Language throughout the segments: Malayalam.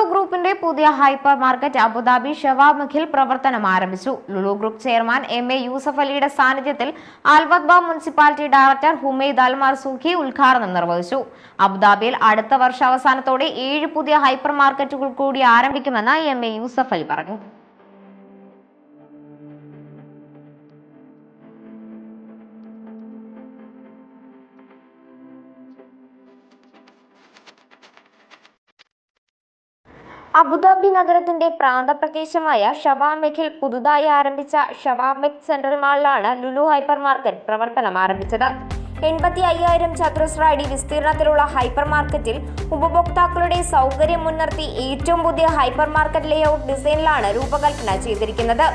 ലുലു ഗ്രൂപ്പിന്റെ പുതിയ ഹൈപ്പർ മാർക്കറ്റ് അബുദാബി ഷവാമുഖിൽ പ്രവർത്തനം ആരംഭിച്ചു. Lulu group chairman M A Yusuff അലിയുടെ സാന്നിധ്യത്തിൽ Al Wathba municipality director Humaid അൽമാർ സൂഖി ഉദ്ഘാടനം നിർവഹിച്ചു. അബുദാബിയിൽ അടുത്ത വർഷാവസാനത്തോടെ ഏഴ് പുതിയ ഹൈപ്പർ മാർക്കറ്റുകൾ കൂടി ആരംഭിക്കുമെന്ന് എം എ യൂസഫ് അലി പറഞ്ഞു. അബുദാബി നഗരത്തിന്റെ പ്രാന്തപ്രദേശമായ ഷവാമെഖിൽ പുതുതായി ആരംഭിച്ച ഷവാമെഖ് സെൻട്രൽ മാളിലാണ് ലുലു ഹൈപ്പർ മാർക്കറ്റ് പ്രവർത്തനം ആരംഭിച്ചത്. എൺപത്തി അയ്യായിരം ചതുരശ്ര അടി വിസ്തീർണത്തിലുള്ള ഹൈപ്പർ മാർക്കറ്റിൽ ഉപഭോക്താക്കളുടെ സൗകര്യം മുൻനിർത്തി ഏറ്റവും പുതിയ ഹൈപ്പർ മാർക്കറ്റ് ലേഔട്ട് ഡിസൈനിലാണ് രൂപകൽപ്പന ചെയ്തിരിക്കുന്നത്.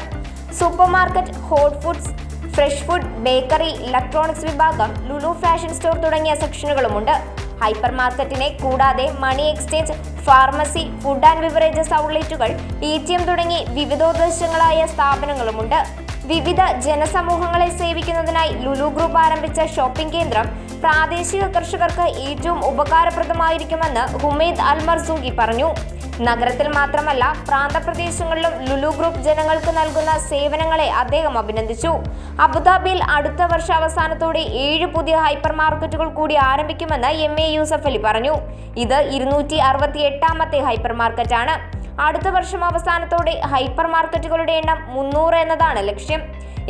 Supermarket hot foods fresh food bakery electronics വിഭാഗം ലുലു ഫാഷൻ സ്റ്റോർ തുടങ്ങിയ സെക്ഷനുകളുമുണ്ട്. ഹൈപ്പർ മാർക്കറ്റിനെ കൂടാതെ money exchange pharmacy food and beverages ഔട്ട്ലെറ്റുകൾ A T M തുടങ്ങി വിവിധോദ്ദേശങ്ങളായ സ്ഥാപനങ്ങളുമുണ്ട്. വിവിധ ജനസമൂഹങ്ങളെ സേവിക്കുന്നതിനായി ലുലു ഗ്രൂപ്പ് ആരംഭിച്ച ഷോപ്പിംഗ് കേന്ദ്രം പ്രാദേശിക കർഷകർക്ക് ഏറ്റവും ഉപകാരപ്രദമായിരിക്കുമെന്ന് ഹുമൈദ് അൽ മർസൂഖി പറഞ്ഞു. നഗരത്തിൽ മാത്രമല്ല പ്രാന്തപ്രദേശങ്ങളിലും ലുലു ഗ്രൂപ്പ് ജനങ്ങൾക്ക് നൽകുന്ന സേവനങ്ങളെ അദ്ദേഹം അഭിനന്ദിച്ചു. അബുദാബിയിൽ അടുത്ത വർഷാവസാനത്തോടെ ഏഴ് പുതിയ ഹൈപ്പർ മാർക്കറ്റുകൾ കൂടി ആരംഭിക്കുമെന്ന് എം എ യൂസഫ് അലി പറഞ്ഞു. ഇത് ഇരുന്നൂറ്റി അറുപത്തി എട്ടാമത്തെ ഹൈപ്പർ മാർക്കറ്റാണ് അടുത്ത വർഷം അവസാനത്തോടെ ഹൈപ്പർ മാർക്കറ്റുകളുടെ എണ്ണം മുന്നൂറ് എന്നതാണ് ലക്ഷ്യം.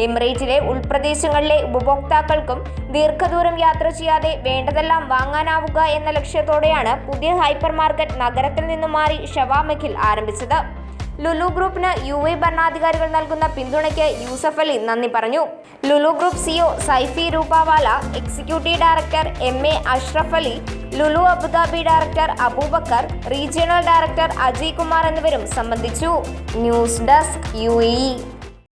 എമിറേറ്റിലെ ഉൾപ്രദേശങ്ങളിലെ ഉപഭോക്താക്കൾക്കും ദീർഘദൂരം യാത്ര ചെയ്യാതെ വേണ്ടതെല്ലാം വാങ്ങാനാവുക എന്ന ലക്ഷ്യത്തോടെയാണ് പുതിയ ഹൈപ്പർ മാർക്കറ്റ് നഗരത്തിൽ നിന്നും മാറി ഷവാമഖിൽ ആരംഭിച്ചത്. ലുലു ഗ്രൂപ്പിന് യു എ ഭരണാധികാരികൾ നൽകുന്ന പിന്തുണയ്ക്ക് യൂസഫ് അലി നന്ദി പറഞ്ഞു. Lulu group CEO Saifee Rupawala executive director M A Ashraf Ali Lulu Abu Dhabi director Abubacker regional director Ajay Kumar എന്നിവരും സംബന്ധിച്ചു. News desk U